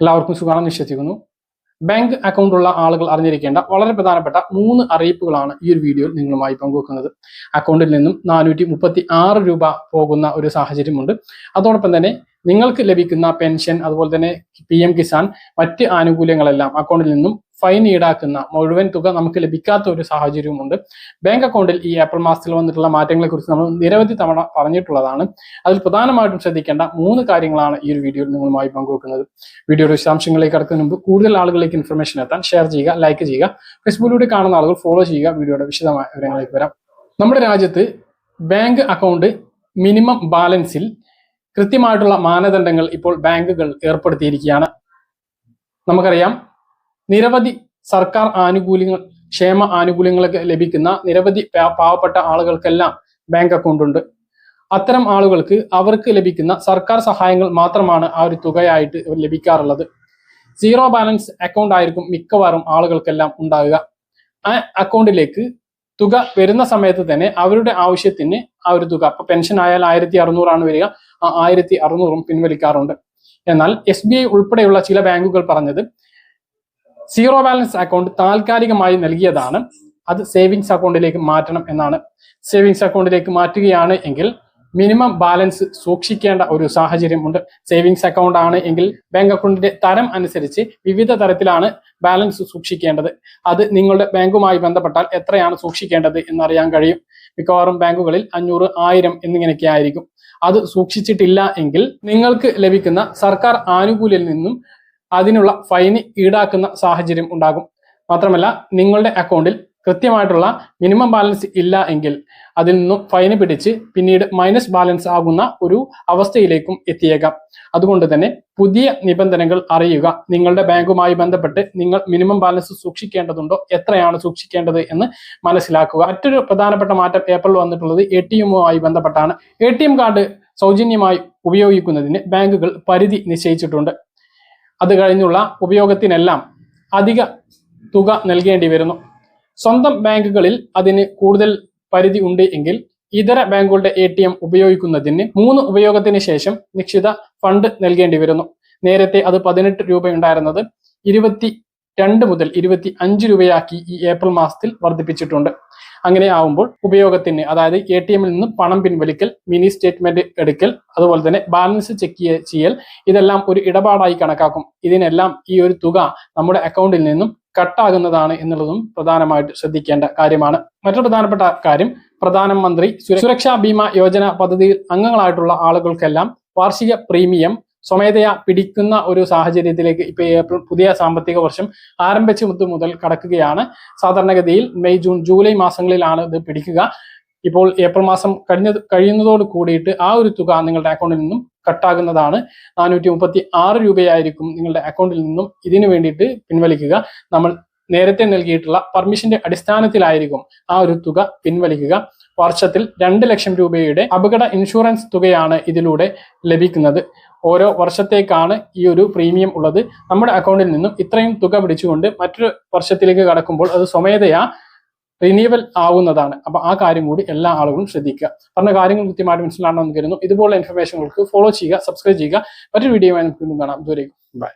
എല്ലാവർക്കും സുഖമാണെന്ന് വിശ്വസിക്കുന്നു. ബാങ്ക് അക്കൗണ്ട് ഉള്ള ആളുകൾ അറിഞ്ഞിരിക്കേണ്ട വളരെ പ്രധാനപ്പെട്ട മൂന്ന് അറിയിപ്പുകളാണ് ഈ ഒരു വീഡിയോയിൽ നിങ്ങളുമായി പങ്കുവെക്കുന്നത്. അക്കൗണ്ടിൽ നിന്നും നാനൂറ്റി മുപ്പത്തി ആറ് രൂപ പോകുന്ന ഒരു സാഹചര്യമുണ്ട്. അതോടൊപ്പം തന്നെ നിങ്ങൾക്ക് ലഭിക്കുന്ന പെൻഷൻ അതുപോലെ തന്നെ പി എം കിസാൻ മറ്റ് ആനുകൂല്യങ്ങളെല്ലാം അക്കൗണ്ടിൽ നിന്നും ഫൈൻ ഈടാക്കുന്ന മുഴുവൻ തുക നമുക്ക് ലഭിക്കാത്ത ഒരു സാഹചര്യവുമുണ്ട്. ബാങ്ക് അക്കൗണ്ടിൽ ഈ ഏപ്രിൽ മാസത്തിൽ വന്നിട്ടുള്ള മാറ്റങ്ങളെ കുറിച്ച് നമ്മൾ നിരവധി തവണ പറഞ്ഞിട്ടുള്ളതാണ്. അതിൽ പ്രധാനമായിട്ടും ശ്രദ്ധിക്കേണ്ട മൂന്ന് കാര്യങ്ങളാണ് ഈ ഒരു വീഡിയോയിൽ നിങ്ങളുമായി പങ്കുവെക്കുന്നത്. വീഡിയോയുടെ വിശദാംശങ്ങളിലേക്ക് കടക്കുന്നതിന് മുമ്പ് കൂടുതൽ ആളുകളിലേക്ക് ഇൻഫർമേഷൻ എത്താൻ ഷെയർ ചെയ്യുക ലൈക്ക് ചെയ്യുക ഫേസ്ബുക്കിലൂടെ കാണുന്ന ആളുകൾ ഫോളോ ചെയ്യുക വീഡിയോയുടെ വിശദമായ വിവരങ്ങളിലേക്ക് വരാം. നമ്മുടെ രാജ്യത്ത് ബാങ്ക് അക്കൗണ്ട് മിനിമം ബാലൻസിൽ കൃത്യമായിട്ടുള്ള മാനദണ്ഡങ്ങൾ ഇപ്പോൾ ബാങ്കുകൾ ഏർപ്പെടുത്തിയിരിക്കുകയാണ്. നമുക്കറിയാം നിരവധി സർക്കാർ ആനുകൂല്യങ്ങൾ ക്ഷേമ ആനുകൂല്യങ്ങളൊക്കെ ലഭിക്കുന്ന നിരവധി പാവപ്പെട്ട ആളുകൾക്കെല്ലാം ബാങ്ക് അക്കൗണ്ട് ഉണ്ട്. അത്തരം ആളുകൾക്ക് അവർക്ക് ലഭിക്കുന്ന സർക്കാർ സഹായങ്ങൾ മാത്രമാണ് ആ ഒരു തുകയായിട്ട് ലഭിക്കാറുള്ളത്. സീറോ ബാലൻസ് അക്കൗണ്ട് ആയിരിക്കും മിക്കവാറും ആളുകൾക്കെല്ലാം ഉണ്ടാകുക ആ അക്കൗണ്ടിലേക്ക് തുക വരുന്ന സമയത്ത് തന്നെ അവരുടെ ആവശ്യത്തിന് ആ ഒരു തുക അപ്പൊ പെൻഷൻ ആയാൽ ആയിരത്തി അറുന്നൂറാണ് വരിക ആ ആയിരത്തി അറുന്നൂറും പിൻവലിക്കാറുണ്ട്. എന്നാൽ എസ് ബി ഐ ഉൾപ്പെടെയുള്ള ചില ബാങ്കുകൾ പറഞ്ഞത് സീറോ ബാലൻസ് അക്കൗണ്ട് താൽക്കാലികമായി നൽകിയതാണ്. അത് സേവിങ്സ് അക്കൗണ്ടിലേക്ക് മാറ്റണം എന്നാണ്. സേവിങ്സ് അക്കൗണ്ടിലേക്ക് മാറ്റുകയാണ് എങ്കിൽ മിനിമം ബാലൻസ് സൂക്ഷിക്കേണ്ട ഒരു സാഹചര്യമുണ്ട് സേവിങ്സ് അക്കൗണ്ട് ആണ് എങ്കിൽ ബാങ്ക് അക്കൗണ്ടിന്റെ തരം അനുസരിച്ച് വിവിധ തരത്തിലാണ് ബാലൻസ് സൂക്ഷിക്കേണ്ടത്. അത് നിങ്ങളുടെ ബാങ്കുമായി ബന്ധപ്പെട്ടാൽ എത്രയാണ് സൂക്ഷിക്കേണ്ടത് എന്നറിയാൻ കഴിയും. മിക്കവാറും ബാങ്കുകളിൽ അഞ്ഞൂറ് ആയിരം എന്നിങ്ങനെയൊക്കെ ആയിരിക്കും. അത് സൂക്ഷിച്ചിട്ടില്ല എങ്കിൽ നിങ്ങൾക്ക് ലഭിക്കുന്ന സർക്കാർ ആനുകൂല്യം നിന്നും അതിനുള്ള ഫൈന് ഈടാക്കുന്ന സാഹചര്യം ഉണ്ടാകും. മാത്രമല്ല നിങ്ങളുടെ അക്കൗണ്ടിൽ കൃത്യമായിട്ടുള്ള മിനിമം ബാലൻസ് ഇല്ല എങ്കിൽ അതിൽ നിന്നും ഫൈന് പിടിച്ച് പിന്നീട് മൈനസ് ബാലൻസ് ആകുന്ന ഒരു അവസ്ഥയിലേക്കും എത്തിയേക്കാം. അതുകൊണ്ട് തന്നെ പുതിയ നിബന്ധനകൾ അറിയുക. നിങ്ങളുടെ ബാങ്കുമായി ബന്ധപ്പെട്ട് നിങ്ങൾ മിനിമം ബാലൻസ് സൂക്ഷിക്കേണ്ടതുണ്ടോ? എത്രയാണ് സൂക്ഷിക്കേണ്ടത് എന്ന് മനസ്സിലാക്കുക. മറ്റൊരു പ്രധാനപ്പെട്ട മാറ്റം ഏപ്രിൽ വന്നിട്ടുള്ളത് എ ടി എമ്മുമായി ബന്ധപ്പെട്ടാണ്. എ ടി എം കാർഡ് സൗജന്യമായി ഉപയോഗിക്കുന്നതിന് ബാങ്കുകൾ പരിധി നിശ്ചയിച്ചിട്ടുണ്ട്. അത് കഴിഞ്ഞുള്ള ഉപയോഗത്തിനെല്ലാം അധിക തുക നൽകേണ്ടി വരുന്നു. സ്വന്തം ബാങ്കുകളിൽ അതിന് കൂടുതൽ പരിധി ഉണ്ട് എങ്കിൽ ഇതര ബാങ്കുകളുടെ എ ടി എം ഉപയോഗിക്കുന്നതിന് മൂന്ന് ഉപയോഗത്തിന് ശേഷം നിശ്ചിത ഫണ്ട് നൽകേണ്ടി വരുന്നു. നേരത്തെ അത് പതിനെട്ട് രൂപയുണ്ടായിരുന്നത് ഇരുപത്തി രണ്ട് മുതൽ ഇരുപത്തി അഞ്ച് രൂപയാക്കി ഈ ഏപ്രിൽ മാസത്തിൽ വർദ്ധിപ്പിച്ചിട്ടുണ്ട്. അങ്ങനെ ആവുമ്പോൾ ഉപയോഗത്തിന് അതായത് എ ടി എമ്മിൽ നിന്ന് പണം പിൻവലിക്കൽ മിനി സ്റ്റേറ്റ്മെന്റ് എടുക്കൽ അതുപോലെ തന്നെ ബാലൻസ് ചെക്ക് ചെയ്യൽ ഇതെല്ലാം ഒരു ഇടപാടായി കണക്കാക്കും. ഇതിനെല്ലാം ഈ ഒരു തുക നമ്മുടെ അക്കൗണ്ടിൽ നിന്നും കട്ടാകുന്നതാണ് എന്നുള്ളതും പ്രധാനമായിട്ട് ശ്രദ്ധിക്കേണ്ട കാര്യമാണ്. മറ്റൊരു പ്രധാനപ്പെട്ട കാര്യം പ്രധാനമന്ത്രി സുര- സുരക്ഷാ ബീമ യോജന പദ്ധതിയിൽ അംഗങ്ങളായിട്ടുള്ള ആളുകൾക്കെല്ലാം വാർഷിക പ്രീമിയം സ്വമേധയാ പിടിക്കുന്ന ഒരു സാഹചര്യത്തിലേക്ക് ഇപ്പൊ ഏപ്രിൽ പുതിയ സാമ്പത്തിക വർഷം ആരംഭിച്ചു മുതൽ കടക്കുകയാണ്. സാധാരണഗതിയിൽ മെയ് ജൂൺ ജൂലൈ മാസങ്ങളിലാണ് ഇത് പിടിക്കുക. ഇപ്പോൾ ഏപ്രിൽ മാസം കഴിഞ്ഞ കഴിയുന്നതോട് കൂടിയിട്ട് ആ ഒരു തുക നിങ്ങളുടെ അക്കൗണ്ടിൽ നിന്നും കട്ടാകുന്നതാണ്. നാനൂറ്റി മുപ്പത്തി ആറ് രൂപയായിരിക്കും നിങ്ങളുടെ അക്കൗണ്ടിൽ നിന്നും ഇതിനു വേണ്ടിയിട്ട് പിൻവലിക്കുക. നമ്മൾ നേരത്തെ നൽകിയിട്ടുള്ള പെർമിഷന്റെ അടിസ്ഥാനത്തിലായിരിക്കും ആ ഒരു തുക പിൻവലിക്കുക. വർഷത്തിൽ രണ്ട് ലക്ഷം രൂപയുടെ അപകട ഇൻഷുറൻസ് തുകയാണ് ഇതിലൂടെ ലഭിക്കുന്നത്. ഓരോ വർഷത്തേക്കാണ് ഈ ഒരു പ്രീമിയം ഉള്ളത്. നമ്മുടെ അക്കൗണ്ടിൽ നിന്നും ഇത്രയും തുക പിടിച്ചുകൊണ്ട് മറ്റൊരു വർഷത്തിലേക്ക് കടക്കുമ്പോൾ അത് സ്വമേധയാ റിന്യൂവൽ ആവുന്നതാണ്. അപ്പൊ ആ കാര്യം കൂടി എല്ലാ ആളുകളും ശ്രദ്ധിക്കുക. പറഞ്ഞ കാര്യങ്ങൾ കൃത്യമായിട്ട് മനസ്സിലാണെന്ന് കരുതുന്നു. ഇതുപോലുള്ള ഇൻഫർമേഷനുകൾക്ക് ഫോളോ ചെയ്യുക സബ്സ്ക്രൈബ് ചെയ്യുക. മറ്റൊരു വീഡിയോ കാണാം. ദൂരേക്കും ബൈ